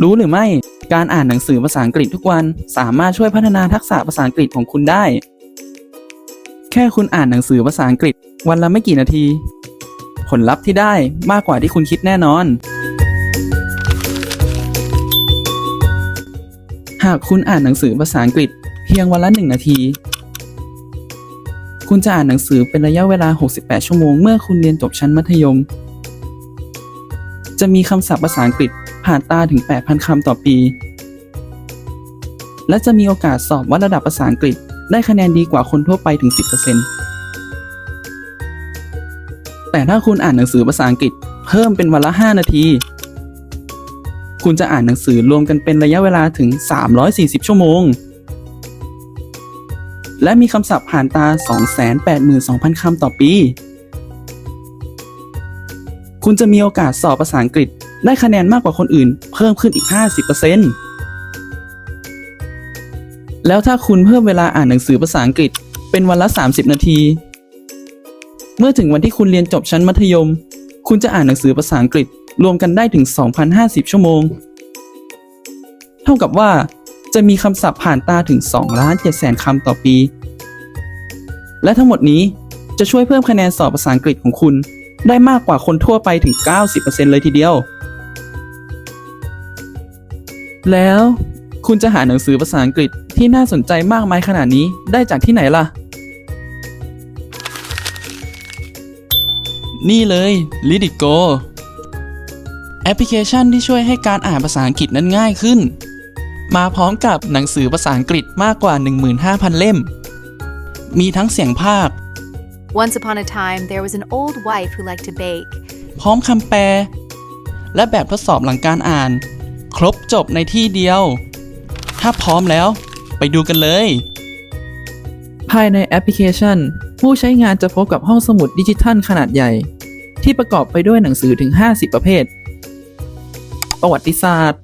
รู้หรือไม่การอ่านหนังสือภาษาอังกฤษทุกวัน สามารถช่วยพัฒนาทักษะภาษาอังกฤษของคุณได้ แค่คุณอ่านหนังสือภาษาอังกฤษ วันละไม่กี่นาที ผลลัพธ์ที่ได้มากกว่าที่คุณคิดแน่นอน หากคุณอ่านหนังสือภาษาอังกฤษ เพียงวันละหนึ่งนาที คุณจะอ่านหนังสือเป็นระยะเวลา 68 ชั่วโมง เมื่อคุณเรียนจบชั้นมัธยม จะมีคำศัพท์ภาษาอังกฤษผ่านตาถึง 8,000 คำต่อปี และจะมีโอกาสสอบวัดระดับภาษาอังกฤษ ได้คะแนนดีกว่าคนทั่วไปถึง 10%แต่ถ้าคุณอ่านหนังสือภาษาอังกฤษ เพิ่มเป็นวันละ 5 นาที คุณจะอ่านหนังสือรวมกันเป็นระยะเวลาถึง 340 ชั่วโมง และมีคำศัพท์ผ่านตา 282,000 คำต่อปี คุณจะมีโอกาสสอบภาษาอังกฤษ ได้คะแนนมากกว่าคนอื่น เพิ่มขึ้นอีก 50%แล้วถ้าคุณเพิ่มเวลาอ่านหนังสือภาษาอังกฤษ เป็นวันละ 30 นาที เมื่อถึงวันที่คุณเรียนจบชั้นมัธยม คุณจะอ่านหนังสือภาษาอังกฤษรวมกันได้ถึง 2,050 ชั่วโมง เท่ากับว่าจะมีคำศัพท์ผ่านตาถึง2ล้าน7แสนคำต่อปี และทั้งหมดนี้จะช่วยเพิ่มคะแนนสอบภาษาอังกฤษของคุณ ได้มากกว่าคนทั่วไปถึง 90%เลยทีเดียว แล้วคุณจะหาหนังสือภาษาอังกฤษที่น่าสนใจมากมายขนาดนี้ได้จากที่ไหนล่ะ นี่เลย l e a d It Go แอปพลิเคชันที่ช่วยให้การอ่านภาษาอังกฤษนั้นง่ายขึ้น มาพร้อมกับหนังสือภาษาอังกฤษมากกว่า 15,000 เล่ม มีทั้งเสียงภาค Once upon a time, there was an old wife who liked to bake. พร้อมคำแปล และแบบทดสอบหลังการอ่าน ครบจบในที่เดียว ถ้าพร้อมแล้ว ไปดูกันเลย ภายในแอปพลิเคชัน ผู้ใช้งานจะพบกับห้องสมุดดิจิทัลขนาดใหญ่ ที่ประกอบไปด้วยหนังสือถึง 50 ประเภท ประวัติศาสตร์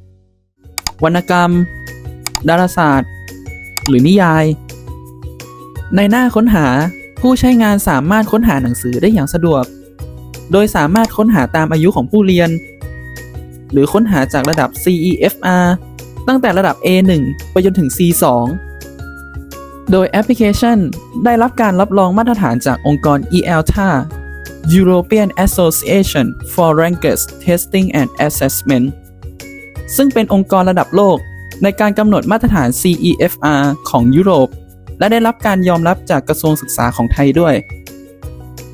วรรณกรรม ดาราศาสตร์ หรือนิยาย ในหน้าค้นหา ผู้ใช้งานสามารถค้นหาหนังสือได้อย่างสะดวก โดยสามารถค้นหาตามอายุของผู้เรียน หรือค้นหาจากระดับ CEFR ตั้งแต่ระดับ A1 ไปจนถึง C2 โดยแอปพลิเคชันได้รับการรับรองมาตรฐานจากองค์กร ELTA European Association for Language Testing and Assessment ซึ่งเป็นองค์กรระดับโลกในการกำหนดมาตรฐาน CEFR ของยุโรป และได้รับการยอมรับจากกระทรวงศึกษาของไทยด้วย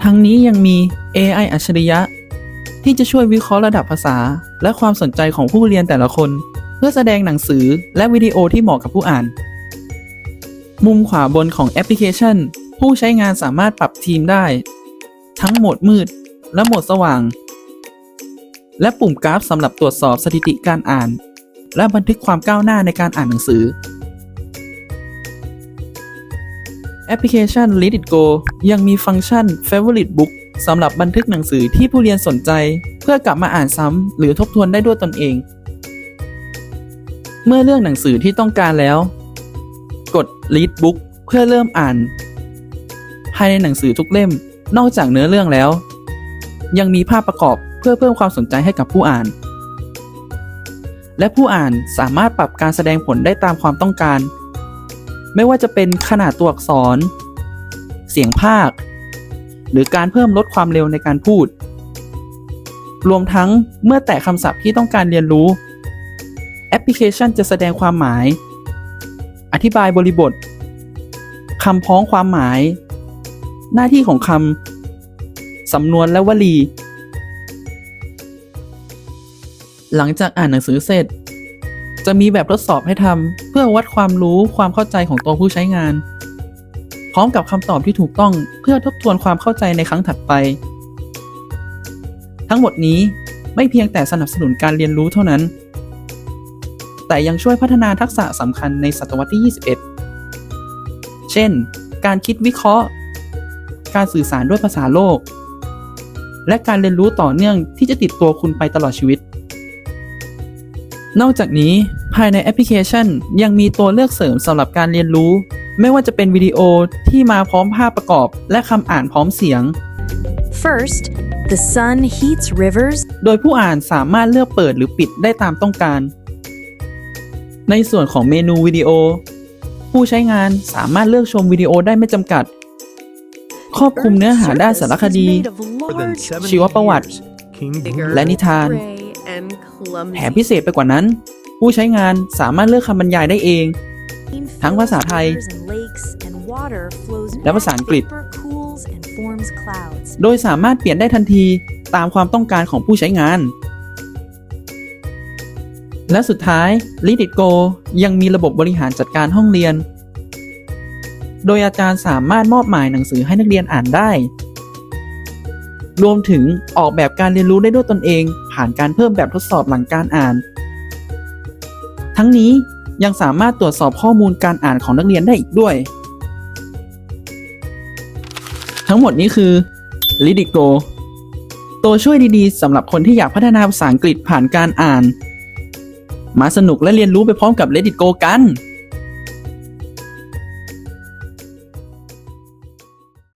ทั้งนี้ยังมี AI อัจฉริยะ ที่จะช่วยวิเคราะห์ระดับภาษา และความสนใจของผู้เรียนแต่ละคน เพื่อแสดงหนังสือและวิดีโอที่เหมาะกับผู้อ่าน มุมขวาบนของแอปพลิเคชัน ผู้ใช้งานสามารถปรับทีมได้ ทั้งโหมดมืด และโหมดสว่าง และปุ่มกราฟสำหรับตรวจสอบสถิติการอ่าน และบันทึกความก้าวหน้าในการอ่านหนังสือ แอปพลิเคชัน Read It Go ยังมีฟังก์ชัน Favorite Book สำหรับบันทึกหนังสือที่ผู้เรียนสนใจ เพื่อกลับมาอ่านซ้ำหรือทบทวนได้ด้วยตนเอง เมื่อเลือกหนังสือที่ต้องการแล้ว กด Read Book เพื่อเริ่มอ่าน ภายในหนังสือทุกเล่ม นอกจากเนื้อเรื่องแล้ว ยังมีภาพประกอบเพื่อเพิ่มความสนใจให้กับผู้อ่าน และผู้อ่านสามารถปรับการแสดงผลได้ตามความต้องการ ไม่ว่าจะเป็นขนาดตัวอักษร เสียงภาค หรือการเพิ่มลดความเร็วในการพูด รวมทั้งเมื่อแตะคำศัพท์ที่ต้องการเรียนรู้ แอปพลิเคชันจะแสดงความหมาย อธิบายบริบทคำพ้องความหมาย หน้าที่ของคำสำนวนและวลี หลังจากอ่านหนังสือเสร็จ จะมีแบบทดสอบให้ทำเพื่อวัดความรู้ความเข้าใจของตัวผู้ใช้งาน พร้อมกับคำตอบที่ถูกต้องเพื่อทบทวนความเข้าใจในครั้งถัดไป ทั้งหมดนี้ไม่เพียงแต่สนับสนุนการเรียนรู้เท่านั้น แต่ยังช่วยพัฒนาทักษะสำคัญในศตวรรษที่ 21 เช่น การคิดวิเคราะห์ การสื่อสารด้วยภาษาโลก และการเรียนรู้ต่อเนื่องที่จะติดตัวคุณไปตลอดชีวิต นอกจากนี้ภายในแอปพลิเคชัน ยังมีตัวเลือกเสริมสำหรับการเรียนรู้ ไม่ว่าจะเป็นวิดีโอที่มาพร้อมภาพประกอบ และคำอ่านพร้อมเสียง First, the sun heats rivers โดยผู้อ่านสามารถเลือกเปิดหรือปิดได้ตามต้องการ ในส่วนของเมนูวิดีโอ ผู้ใช้งานสามารถเลือกชมวิดีโอได้ไม่จำกัด ครอบคลุมเนื้อหาด้านสารคดี ชีวประวัติ และนิทาน แถมพิเศษไปกว่านั้น ผู้ใช้งานสามารถเลือกคำบรรยายได้เอง ทั้งภาษาไทย และภาษาอังกฤษ โดยสามารถเปลี่ยนได้ทันทีตามความต้องการของผู้ใช้งาน และสุดท้าย l e a d i t Go ยังมีระบบบริหารจัดการห้องเรียน โดยอาจารย์สามารถมอบหมายหนังสือให้นักเรียนอ่านได้ รวมถึงออกแบบการเรียนรู้ได้ด้วยตนเอง ผ่านการเพิ่มแบบทดสอบหลังการอ่าน ทั้งนี้ยังสามารถตรวจสอบข้อมูลการอ่านของนักเรียนได้อีกด้วย ทั้งหมดนี้คือ l i d i g o ตัวช่วยดีๆสำหรับคนที่อยากพัฒนาภาษาอังกฤษผ่านการอ่าน มาสนุกและเรียนรู้ไปพร้อมกับ Let It Go กัน